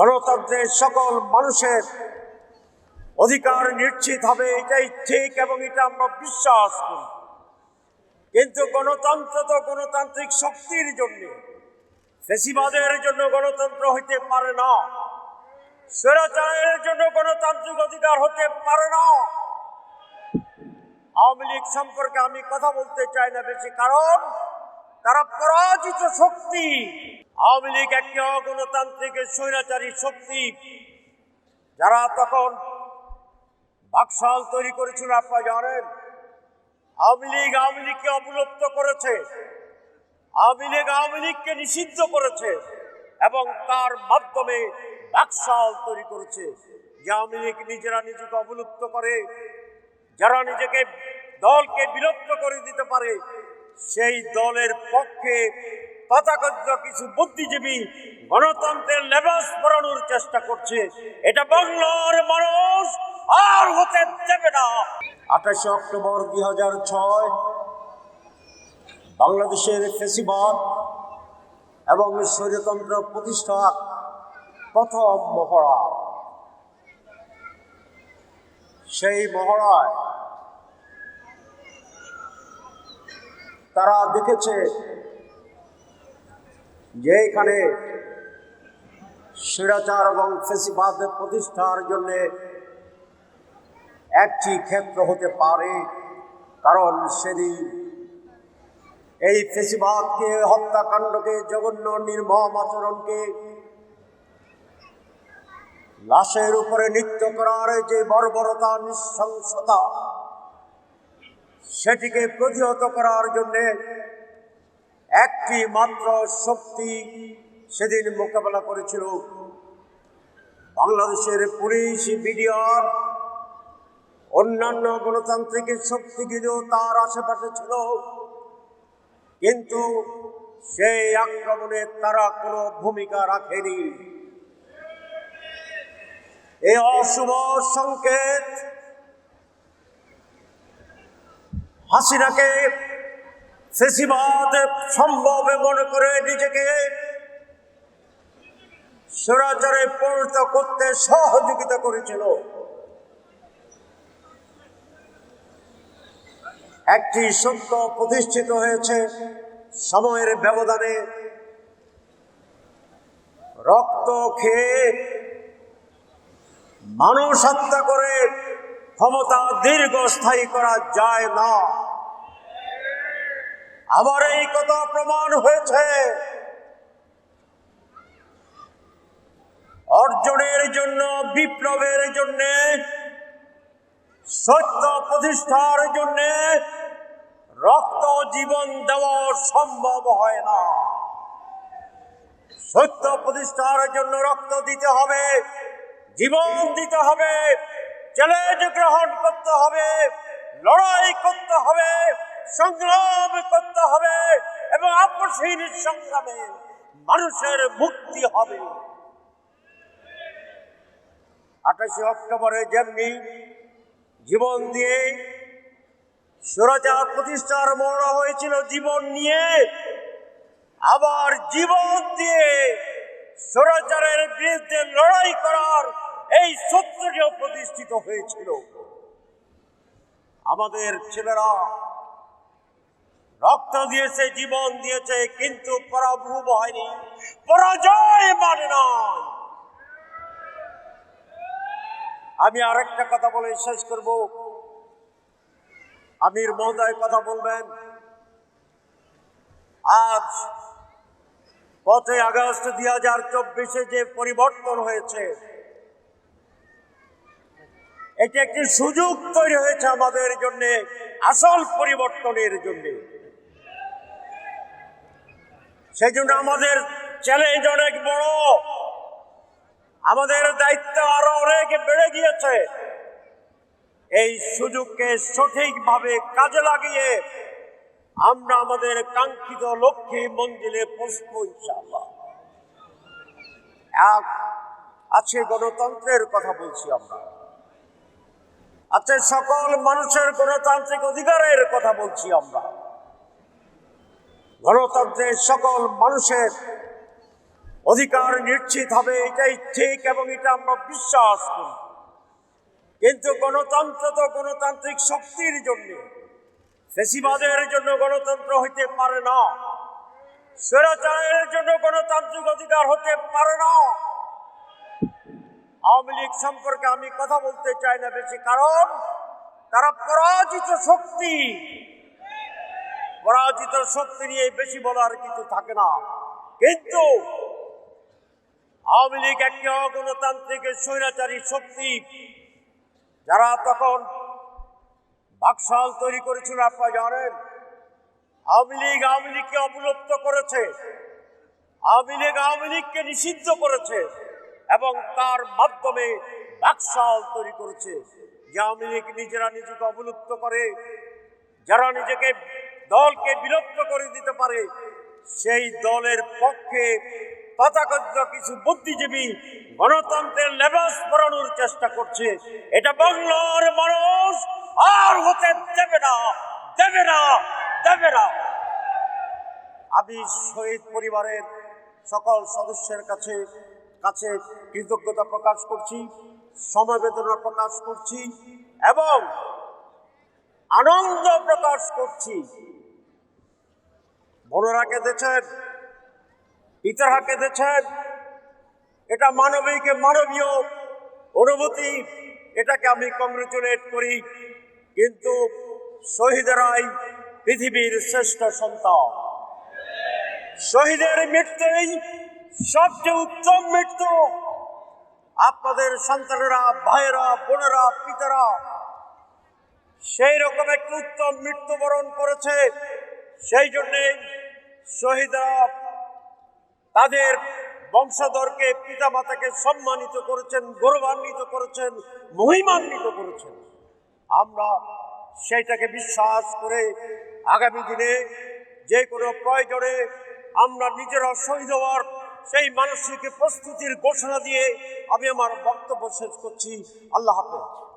গণতন্ত্রের সকল মানুষের অধিকার নিশ্চিত হবে, এটাই ঠিক এবং এটা আমরা বিশ্বাস করি। কিন্তু গণতন্ত্র তো গণতান্ত্রিক শক্তির জন্য, ফেসিবাদের জন্য গণতন্ত্র হইতে পারে না, স্বৈরাচারের জন্য গণতান্ত্রিক অধিকার হতে পারে না। আওয়ামী লীগ সম্পর্কে আমি কথা বলতে চাই না বেশি, কারণ তারা পরাজিত শক্তি। আওয়ামী লীগ একটি অগণতান্ত্রিক স্বৈরাচারী শক্তি। যারা তখন বাকশাল তৈরি করেছিল, আপনারা জানেন, আওয়ামী লীগ আওয়ামী লীগকে অবলুপ্ত করেছে, আওয়ামী লীগ আওয়ামী লীগকে নিষিদ্ধ করেছে, এবং তার মাধ্যমে বাকশাল তৈরি করেছে। যে আওয়ামী লীগ নিজেরা নিজেকে অবলুপ্ত করে, যারা নিজেকে দলকে বিলুপ্ত করে দিতে পারে, সেই দলের পক্ষে তথাকথিত কিছু বুদ্ধিজীবী গণতন্ত্রের লেবাস পরানোর চেষ্টা করছে। এটা বাংলার মানুষ আর হতে দেবে না। আঠাশে অক্টোবর দুই হাজার ছয় বাংলাদেশের ফেসিবাদ এবং স্বৈরতন্ত্র প্রতিষ্ঠা প্রথম মহড়া। সেই মহড়ায় তারা দেখেছে যে এখানে স্বৈরাচার এবং ফেসিবাদ প্রতিষ্ঠার জন্যে একটি ক্ষেত্র হতে পারে, কারণ সেদিন এই ফেসিবাদকে, হত্যাকাণ্ডকে, জঘন্য নির্মম আচরণকে লাশের উপরে নৃত্য করার যে বর্বরতা, নৃশংসতা, সেটিকে প্রতিহত করার জন্যে একটি মাত্র শক্তি সেদিন মোকাবেলা করেছিল বাংলাদেশের পুলিশ বিডিআর। অন্যান্য গণতান্ত্রিক শক্তি শক্তিগুলো তার আশেপাশে ছিল। কিন্তু সেই আক্রমণে তারা কোনো ভূমিকা রাখেনি। এই অশুভ সংকেত। হাসিনাকে ফেসিবাদ সম্ভব মনে করে নিজেকে স্বরাচারে পরিণত করতে সহযোগিতা করেছিল। একটি সত্য প্রতিষ্ঠিত হয়েছে সময়ের ব্যবধানে। রক্ত খেয়ে মানুষ হত্যা করে ক্ষমতা দীর্ঘস্থায়ী করা যায় না। আবার এই কথা প্রমাণ হয়েছে। অর্জনের জন্য, বিপ্লবের জন্য, সত্য প্রতিষ্ঠার জন্য রক্ত জীবন দেওয়া সম্ভব হয় না। সত্য প্রতিষ্ঠার জন্য রক্ত দিতে হবে, জীবন দিতে হবে চ্যালেঞ্জ গ্রহণ করতে হবে, লড়াই করতে হবে। সংগ্রাম করতে হবে এবং আপসহীন সংগ্রামে মানুষের মুক্তি হবে। আঠাশে অক্টোবরে যেমনি জীবন দিয়ে সুরচার প্রতিষ্ঠার মরা হয়েছিল জীবন নিয়ে, আবার জীবন দিয়ে স্বৈরাচারের বিরুদ্ধে লড়াই করার এই সত্যটিও প্রতিষ্ঠিত হয়েছিল। আমাদের ছেলেরা রক্ত দিয়েছে, জীবন দিয়েছে, কিন্তু পরাভূব হয়নি। পরাজয় মানে নয়। আমি আরেকটা কথা বলে শেষ করব। আমির মহোদয় কথা বলবেন। আজ পাঁচই আগস্ট দুই হাজার চব্বিশে যে পরিবর্তন হয়েছে, এটি একটি সুযোগ তৈরি হয়েছে আমাদের জন্য, আসল পরিবর্তনের জন্য। সেই জন্য আমাদের চ্যালেঞ্জ অনেক বড়। আমাদের দায়িত্ব আরও অনেক বেড়ে গিয়েছে। এই সুযোগকে সঠিকভাবে কাজে লাগিয়ে আমরা আমাদের কাঙ্ক্ষিত লক্ষ্মী মন্দিরে পৌঁছব ইনশাআল্লাহ। এক, আছে গণতন্ত্রের কথা বলছি আমরা। আছে সকল মানুষের গণতান্ত্রিক অধিকারের কথা বলছি আমরা। গণতন্ত্রের সকল মানুষের অধিকার নিশ্চিত হবে, এটাই ঠিক এবং এটা আমরা বিশ্বাস করি। কিন্তু গণতন্ত্র তো গণতান্ত্রিক শক্তির জন্য, ফেসিবাদের জন্য গণতন্ত্র হইতে পারে না, স্বৈরাচারের জন্য গণতান্ত্রিক অধিকার হতে পারে না। আওয়ামী লীগ সম্পর্কে আমি কথা বলতে চাই না বেশি, কারণ তারা পরাজিত শক্তি। পরাজিত শক্তি নিয়ে বেশি বলার কিছু থাকে না। কিন্তু আওয়ামী লীগ একটি অগণতান্ত্রিক স্বৈরাচারী শক্তি, যারা তখন বাকশাল তৈরি করেছিল, আপনারা জানেন? আওয়ামী লীগ আওয়ামী লীগকে অবলুপ্ত করেছে। আওয়ামী লীগ আওয়ামী লীগকে নিষিদ্ধ করেছে এবং তার মাধ্যমে বাকশাল তৈরি করেছে। যে আওয়ামী লীগ নিজেরা নিজেকে অবলুপ্ত করে, যারা নিজেকে দলকে বিলুপ্ত করে দিতে পারে, সেই দলের পক্ষে তথাকথিত কিছু বুদ্ধিজীবী গণতন্ত্রের লেবাস পরানোর চেষ্টা করছে। এটা বাংলার মানুষ আর হতে দেবে না দেবে না দেবে না। আমি শহীদ পরিবারের সকল সদস্যের কাছে কাছে কৃতজ্ঞতা প্রকাশ করছি, সমবেদনা প্রকাশ করছি এবং আনন্দ প্রকাশ করছি। বোনেরা কেঁদেছেন পিতারা কেঁদেছেন এটা মানবিক, মানবীয় অনুভূতি। এটাকে আমি কংগ্রেচুলেট করি। কিন্তু শহীদেরাই পৃথিবীর শ্রেষ্ঠ সন্তান। শহীদের মৃত্যুই সবচেয়ে উত্তম মৃত্যু। আপনাদের সন্তানেরা, ভাইয়েরা, বোনেরা, পিতারা সেই রকম একটি উত্তম মৃত্যুবরণ করেছে। সেই জন্যে শহীদরা তাদের বংশধরকে পিতামাতাকে সম্মানিত করেছেন, গৌরবান্বিত করেছেন, মহিমান্বিত করেছেন। আমরা সেইটাকে বিশ্বাস করে আগামী দিনে যে কোনো প্রয়োজনে আমরা নিজেরা শহীদ হওয়ার সেই মানসিক প্রস্তুতির ঘোষণা দিয়ে আমি আমার বক্তব্য শেষ করছি। আল্লাহ হাফেজ।